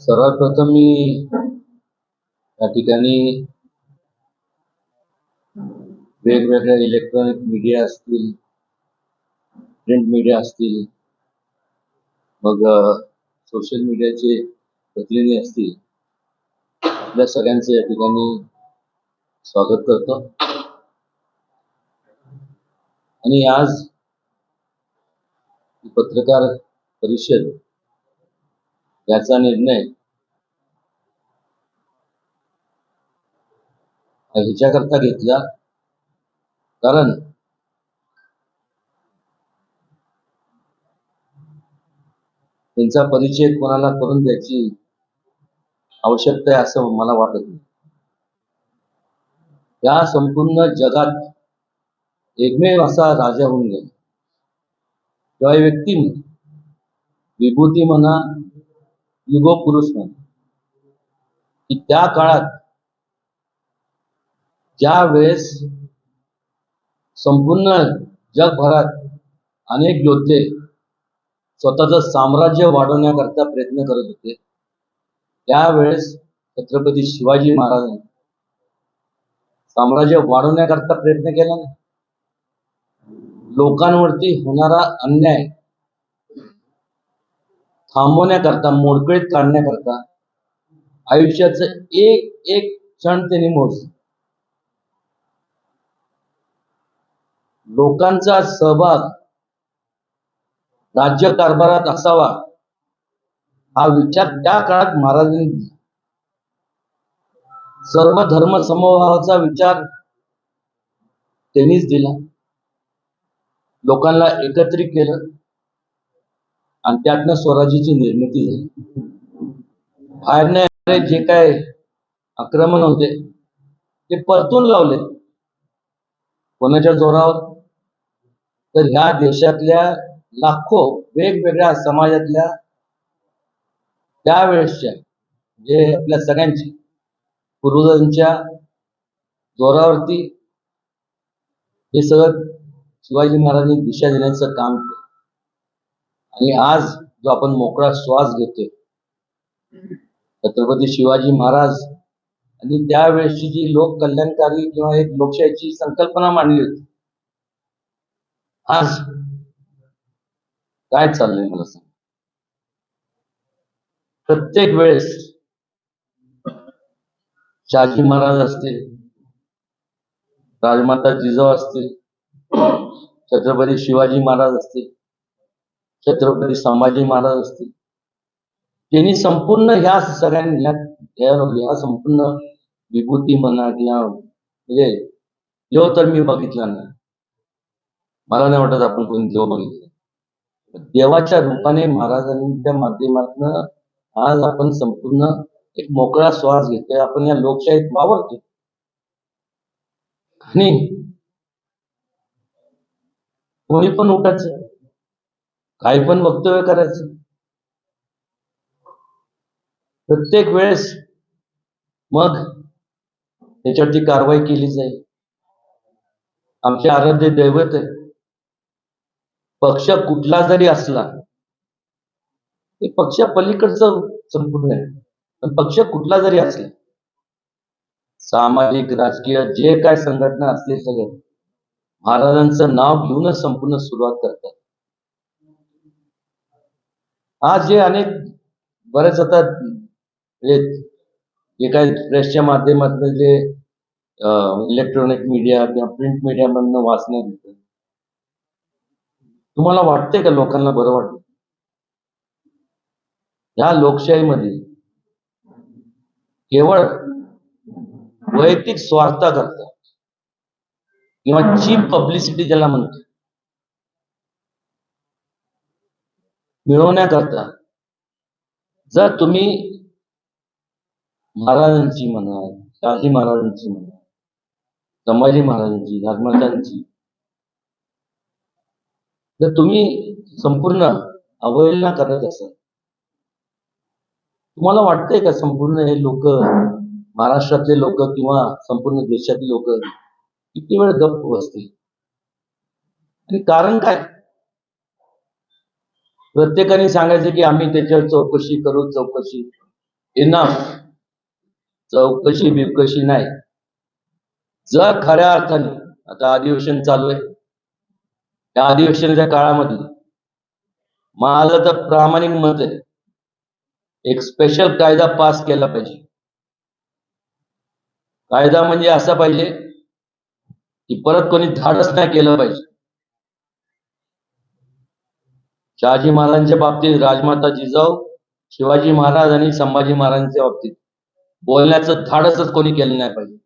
सर्वात प्रथम मी या ठिकाणी वेगवेगळ्या इलेक्ट्रॉनिक मीडिया असतील प्रिंट मीडिया असतील मग सोशल मीडियाचे प्रतिनिधी असतील आपल्या सगळ्यांचं या ठिकाणी स्वागत करतो. आणि आज पत्रकार परिषद याचा निर्णय ह्याच्याकरता घेतला. कारण त्यांचा परिचय कोणाला करून द्यायची आवश्यकता आहे असं मला वाटत नाही. या संपूर्ण जगात एकमेव असा राजा होऊन गेला. किंवा व्यक्ती म्हणा विभूती म्हणा युगो पुरुष म्हणा की त्या काळात ज्या वेळेस संपूर्ण जगभरात अनेक योद्धे स्वतःचं साम्राज्य वाढवण्याकरता प्रयत्न करत होते त्यावेळेस छत्रपती शिवाजी महाराजांनी साम्राज्य वाढवण्याकरता प्रयत्न केला नाही. लोकांवरती होणारा अन्याय थांबवण्याकरता मोडकळीत काढण्याकरता आयुष्याचं एक एक क्षण त्यांनी मोज लोकांचा सहभाग राज्य कारभारात असावा हा विचार त्या काळात महाराजांनी दिला. सर्व धर्म समभावाचा विचार त्यांनीच दिला. लोकांना एकत्रित केलं. आणि त्यातनं स्वराज्याची निर्मिती झाली. बाहेरने जे काय आक्रमण होते ते परतून लावले. कोणाच्या जोरावर? तर ह्या देशातल्या लाखो वेगवेगळ्या समाजातल्या त्यावेळेसच्या जे आपल्या सगळ्यांची पूर्वजांच्या जोरावरती हे सगळं शिवाजी महाराजांनी दिशा देण्याचं काम केलं. आणि आज जो आपण मोकळा श्वास घेतोय छत्रपती शिवाजी महाराज आणि त्यावेळेसची जी लोक कल्याणकारी किंवा एक लोकशाहीची संकल्पना मांडली होती आज काय चाललंय मला सांग? प्रत्येक वेळेस शहाजी महाराज असतील राजमाता जिजाऊ असतील छत्रपती शिवाजी महाराज असतील छत्रपती संभाजी महाराज असतील. त्यांनी संपूर्ण ह्या सगळ्यांनी ह्या संपूर्ण विभूती म्हणा किंवा म्हणजे देव तर मी बघितला ना मला नाही वाटत आपण कोणी देव बघितला. देवाच्या रूपाने महाराजांच्या माध्यमातून आज आपण संपूर्ण एक मोकळा श्वास घेतोय. आपण या लोकशाहीत वावरतो आणि कोणी पण उठायचं काही पण वक्तव्य करायचं. प्रत्येक वेळेस मग त्याच्यावरती कारवाई केली जाईल. आमचे आराध्य दैवत आहे. पक्ष कुठला जरी असला ते पक्ष पलीकडचं संपूर्ण आहे. पण पक्ष कुठला जरी असला सामाजिक राजकीय जे काय संघटना असले सगळे महाराजांचं नाव घेऊनच संपूर्ण सुरुवात करतात. आज जे अनेक बरेच आता जे काही प्रेसच्या माध्यमातून जे इलेक्ट्रॉनिक मीडिया किंवा प्रिंट मीडिया मधनं वाचण्यात येतं तुम्हाला वाटते का लोकांना बरं वाटतं ह्या लोकशाहीमध्ये केवळ वैयक्तिक स्वार्था करता किंवा चीप पब्लिसिटी ज्याला म्हणतो मिळवण्याकरता जर तुम्ही महाराजांची म्हणा शाही महाराजांची म्हणा संभाजी महाराजांची राजमातांची जर तुम्ही संपूर्ण अवहेलना करत असाल तुम्हाला वाटतंय का संपूर्ण हे लोक महाराष्ट्रातले लोक किंवा संपूर्ण देशातले लोक किती वेळ गप्प बसतील? आणि कारण काय? प्रत्येकाने सांगायचं की आम्ही त्याच्यावर चौकशी करू चौकशी इनाफ चौकशी बिवकशी नाही. जर खऱ्या अर्थाने. आता अधिवेशन चालू आहे. त्या अधिवेशनाच्या काळामध्ये माझं तर प्रामाणिक मत आहे. एक स्पेशल कायदा पास केला पाहिजे. कायदा म्हणजे असा पाहिजे की परत कोणी धाडस नाही केलं पाहिजे. शहाजी महाराजांच्या बाबतीत राजमाता जिजाऊ शिवाजी महाराज आणि संभाजी महाराजांच्या बाबतीत. बोलण्याचं धाडसच कोणी केलं नाही पाहिजे.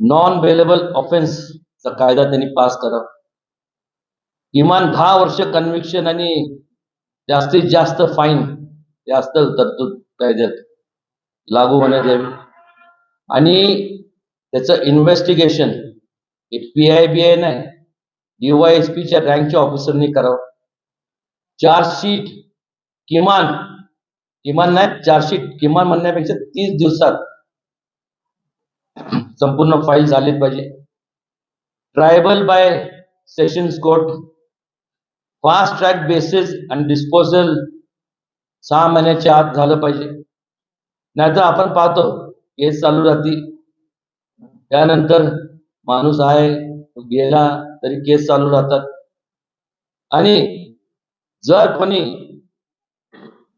नॉन बेलेबल ऑफेन्सचा कायदा त्यांनी पास करा. किमान दहा वर्ष कन्व्हिक्शन आणि जास्तीत जास्त फाईन जास्त तरतूद कायद्यात लागू होण्यात यावी. आणि त्याचं इन्व्हेस्टिगेशन हे पी आय बी आय नाही डीवायएसपीच्या रँकच्या ऑफिसरनी करावं. चार्जशीट किमान किमान नाही चार्जशीट किमान म्हणण्यापेक्षा तीस दिवसात संपूर्ण झाली पाहिजे. Triable by sessions court fast track basis आणि डिस्पोजल सहा महिन्याच्या आत झालं पाहिजे. नाहीतर आपण पाहतो केस चालू राहते त्यानंतर माणूस आहे तो गेला तरी केस चालू राहतात. आणि जर कोणी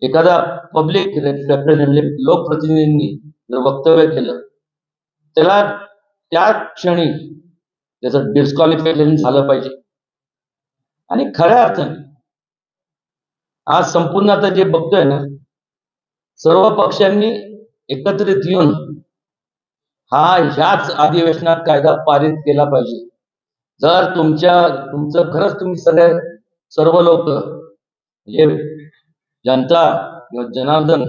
एखादा पब्लिक रिप्रेझेंटेटिव्ह लोकप्रतिनिधींनी जर वक्तव्य केलं त्याला त्या क्षणी त्याचं डिस्क्वालिफिकेशन झालं पाहिजे. आणि खऱ्या अर्थाने आज संपूर्ण आता जे बघतोय ना सर्व पक्षांनी एकत्रित येऊन हा ह्याच अधिवेशनात कायदा पारित केला पाहिजे. जर तुमच्या तुमचं खरंच तुम्ही सगळे सर्व लोक म्हणजे जनता किंवा जनार्दन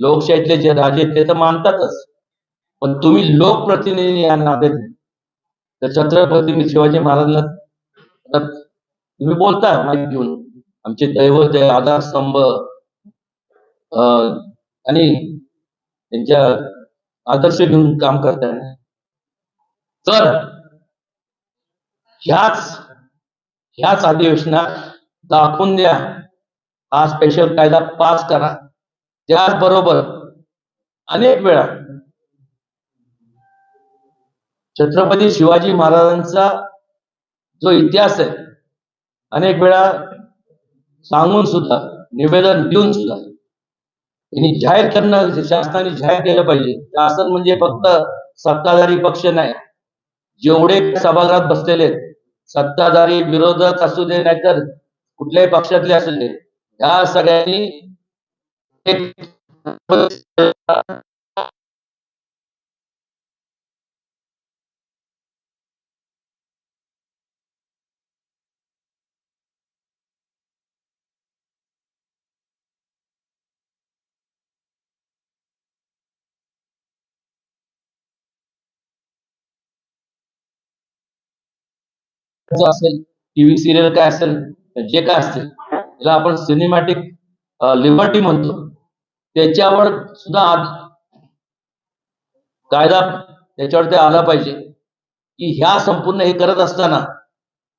लोकशाहीतले जे राजे आहेत ते तर मानतातच. पण तुम्ही लोकप्रतिनिधी या नादे तर छत्रपती शिवाजी महाराजांना तुम्ही बोलता माहिती घेऊन. आमचे दैवत आहे आधारस्तंभ अं, आणि त्यांच्या आदर्श घेऊन काम करताय. तर ह्याच ह्याच अधिवेशनात दाखवून द्या. हा स्पेशल कायदा पास करा. त्याचबरोबर अनेक वेळा छत्रपती शिवाजी महाराजांचा जो इतिहास आहे अनेक वेळा सांगून सुद्धा निवेदन देऊन सुद्धा त्यांनी जाहीर करणं शासनाने जाहीर केलं पाहिजे. शासन म्हणजे फक्त सत्ताधारी पक्ष नाही. जेवढे सभागृहात बसलेले आहेत, सत्ताधारी विरोधक असू दे नाहीतर कुठल्याही पक्षातले असू दे या सगळ्यांनी जो असेल टीव्ही सिरियल काय असेल जे काय असेल त्याला आपण सिनेमॅटिक लिबर्टी म्हणतो. त्याच्यावर सुद्धा कायदा त्याच्यावर ते आला पाहिजे. की ह्या संपूर्ण हे करत असताना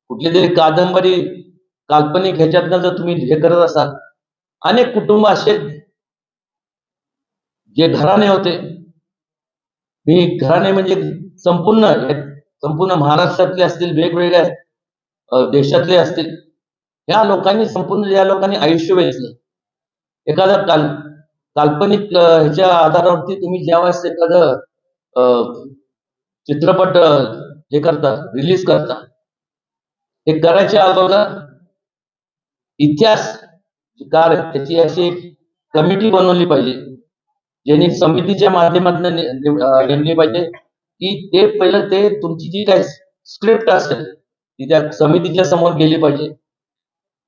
कुठली तरी कादंबरी काल्पनिक ह्याच्यातनं जर तुम्ही हे करत असाल अनेक कुटुंब असे जे घराणे होते. मी घराणे म्हणजे संपूर्ण संपूर्ण महाराष्ट्रातले असतील वेगवेगळ्या देशातले असतील ह्या लोकांनी संपूर्ण या लोकांनी आयुष्य वेचलं एखादा काल काल्पनिक ह्याच्या आधारावरती तुम्ही ज्यावेळेस एखादं अ, चित्रपट हे करता रिलीज करता हे करायच्या अगोदर इतिहास कार त्याची अशी एक कमिटी बनवली पाहिजे ज्यांनी समितीच्या माध्यमातून नेमली पाहिजे. की ते पहिलं ते तुमची जी काय स्क्रिप्ट असेल ती त्या समितीच्या समोर गेली पाहिजे.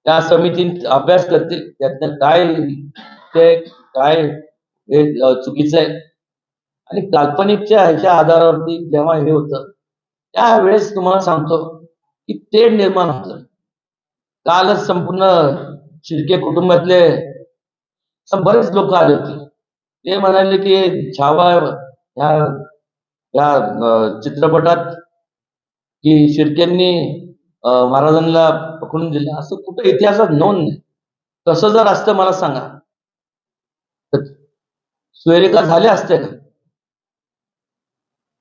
त्या समितीत अभ्यास करतील त्यातनं काय ते काय हे चुकीचं आहे. आणि काल्पनिकच्या ह्याच्या आधारावरती जेव्हा हे होतं त्यावेळेस तुम्हाला सांगतो की ते निर्माण होतं. कालच संपूर्ण शिर्के कुटुंबातले बरेच लोक आले होते. ते म्हणाले की छावा ह्या या चित्रपटात की शिर्केंनी महाराजांना पकडून दिलं. असं कुठं इतिहासात नोंद नाही. तसं जर असतं मला सांगा. सोयरिका झाल्या असते का?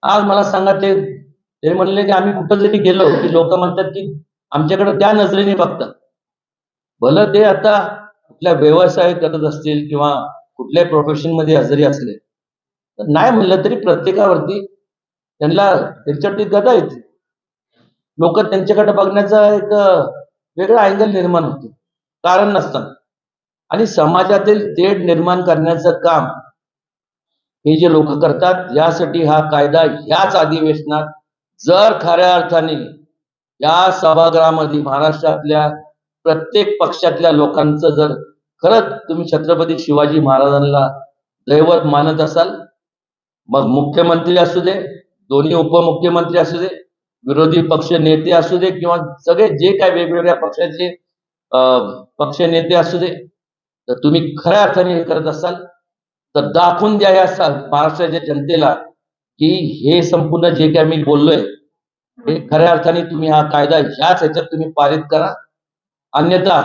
आज मला सांगा ते ते म्हणले की आम्ही कुठं जरी गेलो. की लोक म्हणतात की आमच्याकडे त्या नजरेने बघतात. भलं ते आता कुठल्या व्यवसाय करत असतील किंवा कुठल्याही प्रोफेशनमध्ये हजेरी असले. तर नाही म्हणलं तरी प्रत्येकावरती त्यांना त्यांच्यावरती गदा येते. लोक त्यांच्याकडे बघण्याचा एक वेगळा अँगल निर्माण होतो. कारण नसताना. आणि समाजातील तेढ निर्माण करण्याचं काम हे जे लोक करतात यासाठी हा कायदा याच अधिवेशनात जर खऱ्या अर्थाने या सभागृहामध्ये महाराष्ट्रातल्या प्रत्येक पक्षातल्या लोकांचं जर खरंच तुम्ही छत्रपती शिवाजी महाराजांना दैवत मानत असाल मग मुख्यमंत्री असू दे दोन्ही उपमुख्यमंत्री असू दे विरोधी पक्ष नेते असू दे किंवा सगळे जे काय वेगवेगळ्या पक्षाचे पक्ष नेते असू दे तर तुम्ही खऱ्या अर्थाने हे करत असाल. तर दाखवून द्या या महाराष्ट्राच्या जनतेला की हे संपूर्ण जे काय मी बोललोय हे खऱ्या अर्थाने तुम्ही हा कायदा ह्याच ह्याच्यात तुम्ही पारित करा. अन्यथा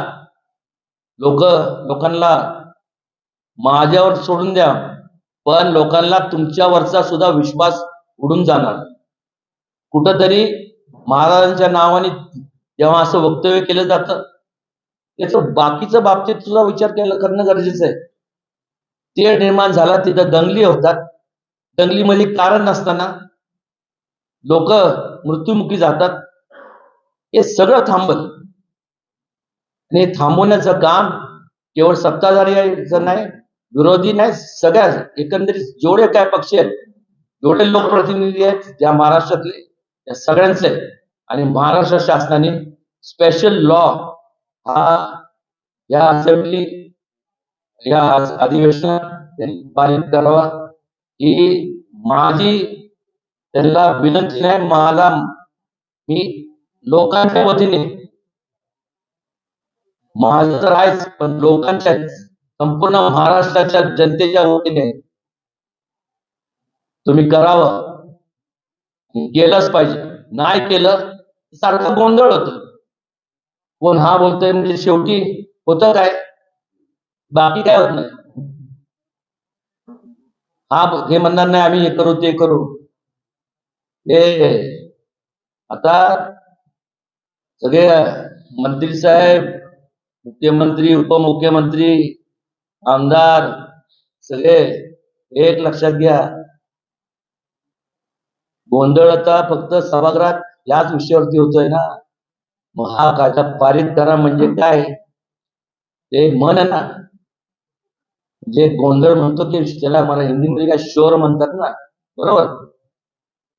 लोक लोकांना माझ्यावर सोडून द्या पण लोकांना तुमच्यावरचा सुद्धा विश्वास उडून जाणार. कुठंतरी महाराजांच्या नावाने जेव्हा असं वक्तव्य केलं जातं त्याचं बाकीच्या बाबतीत सुद्धा विचार केला करणं गरजेचं आहे. ते निर्माण झाला तिथं दंगली होतात. दंगलीमध्ये कारण नसताना लोक मृत्युमुखी जातात. हे सगळं थांबल. आणि हे थांबवण्याचं काम केवळ सत्ताधारी नाही विरोधी नाही सगळ्या एकंदरीत जेवढे काय पक्ष आहेत एवढे लोकप्रतिनिधी आहेत ज्या महाराष्ट्रातले त्या सगळ्यांचे. आणि महाराष्ट्र शासनाने स्पेशल लॉ हा या असेंब्ली या अधिवेशनात त्यांनी करावा. ही माझी त्यांना विनंती नाही मला मी लोकांच्या वतीने माझं तर आहेच पण लोकांच्या संपूर्ण महाराष्ट्राच्या जनतेच्या वतीने तुम्ही करावं. केलंच पाहिजे. नाही केलं सारखं गोंधळ होत. कोण हा बोलतोय म्हणजे शेवटी होतं काय बाकी काय होत नाही. हा हे म्हणणार नाही आम्ही हे करू ते करू. हे आता सगळे मंत्री साहेब मुख्यमंत्री उपमुख्यमंत्री आमदार सगळे एक लक्षात घ्या. गोंधळ आता फक्त सभागृहात याच विषयावरती होतोय ना? मग हा कायदा पारित करा म्हणजे काय? ते मन ना. जे गोंधळ म्हणतो की त्याला मला हिंदीमध्ये काय शोर म्हणतात ना? बरोबर?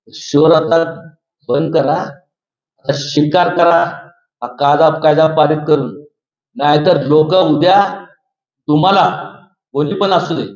शोर आता बंद करा. आता शिकार करा. हा कायदा कायदा पारित करून. नाहीतर लोक उद्या तुम्हाला कोणी पण असू दे.